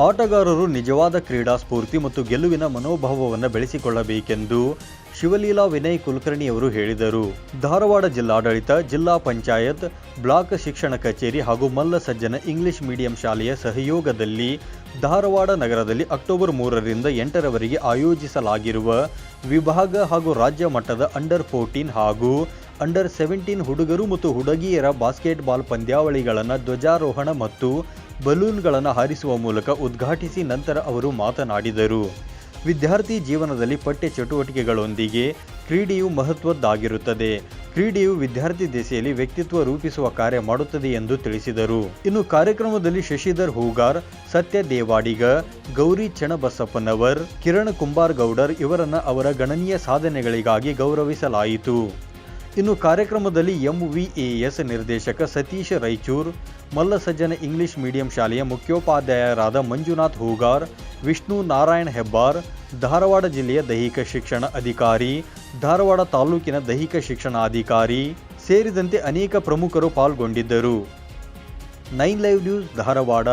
ಆಟಗಾರರು ನಿಜವಾದ ಕ್ರೀಡಾ ಸ್ಫೂರ್ತಿ ಮತ್ತು ಗೆಲುವಿನ ಮನೋಭಾವವನ್ನು ಬೆಳೆಸಿಕೊಳ್ಳಬೇಕೆಂದು ಶಿವಲೀಲಾ ವಿನಯ್ ಕುಲಕರ್ಣಿ ಅವರು ಹೇಳಿದರು. ಧಾರವಾಡ ಜಿಲ್ಲಾಡಳಿತ, ಜಿಲ್ಲಾ ಪಂಚಾಯತ್, ಬ್ಲಾಕ್ ಶಿಕ್ಷಣ ಕಚೇರಿ ಹಾಗೂ ಮಲ್ಲ ಸಜ್ಜನ ಇಂಗ್ಲಿಷ್ ಮೀಡಿಯಂ ಶಾಲೆಯ ಸಹಯೋಗದಲ್ಲಿ ಧಾರವಾಡ ನಗರದಲ್ಲಿ ಅಕ್ಟೋಬರ್ ಮೂರರಿಂದ ಎಂಟರವರೆಗೆ ಆಯೋಜಿಸಲಾಗಿರುವ ವಿಭಾಗ ಹಾಗೂ ರಾಜ್ಯ ಮಟ್ಟದ ಅಂಡರ್ ಫೋರ್ಟೀನ್ ಹಾಗೂ ಅಂಡರ್ ಸೆವೆಂಟೀನ್ ಹುಡುಗರು ಮತ್ತು ಹುಡುಗಿಯರ ಬಾಸ್ಕೆಟ್ಬಾಲ್ ಪಂದ್ಯಾವಳಿಗಳನ್ನು ಧ್ವಜಾರೋಹಣ ಮತ್ತು ಬಲೂನ್ಗಳನ್ನು ಹಾರಿಸುವ ಮೂಲಕ ಉದ್ಘಾಟಿಸಿ ನಂತರ ಅವರು ಮಾತನಾಡಿದರು. ವಿದ್ಯಾರ್ಥಿ ಜೀವನದಲ್ಲಿ ಪಠ್ಯ ಚಟುವಟಿಕೆಗಳೊಂದಿಗೆ ಕ್ರೀಡೆಯು ಮಹತ್ವದ್ದಾಗಿರುತ್ತದೆ. ಕ್ರೀಡೆಯು ವಿದ್ಯಾರ್ಥಿ ದೆಸೆಯಲ್ಲಿ ವ್ಯಕ್ತಿತ್ವ ರೂಪಿಸುವ ಕಾರ್ಯ ಮಾಡುತ್ತದೆ ಎಂದು ತಿಳಿಸಿದರು. ಇನ್ನು ಕಾರ್ಯಕ್ರಮದಲ್ಲಿ ಶಶಿಧರ್ ಹೂಗಾರ್, ಸತ್ಯ ದೇವಾಡಿಗ, ಗೌರಿ ಚಣಬಸಪ್ಪನವರ್ ಕಿರಣ್ ಕುಂಬಾರ್ ಗೌಡರ್ ಇವರನ್ನ ಅವರ ಗಣನೀಯ ಸಾಧನೆಗಳಿಗಾಗಿ ಗೌರವಿಸಲಾಯಿತು. ಇನ್ನು ಕಾರ್ಯಕ್ರಮದಲ್ಲಿ ಎಂವಿಎಎಸ್ ನಿರ್ದೇಶಕ ಸತೀಶ್ ರೈಚೂರ್ ಮಲ್ಲಸಜ್ಜನ ಇಂಗ್ಲಿಷ್ ಮೀಡಿಯಂ ಶಾಲೆಯ ಮುಖ್ಯೋಪಾಧ್ಯಾಯರಾದ ಮಂಜುನಾಥ್ ಹೂಗಾರ್, ವಿಷ್ಣು ನಾರಾಯಣ್ ಹೆಬ್ಬಾರ್, ಧಾರವಾಡ ಜಿಲ್ಲೆಯ ದೈಹಿಕ ಶಿಕ್ಷಣ ಅಧಿಕಾರಿ, ಧಾರವಾಡ ತಾಲೂಕಿನ ದೈಹಿಕ ಶಿಕ್ಷಣಾಧಿಕಾರಿ ಸೇರಿದಂತೆ ಅನೇಕ ಪ್ರಮುಖರು ಪಾಲ್ಗೊಂಡಿದ್ದರು. Nine live news Dharwad.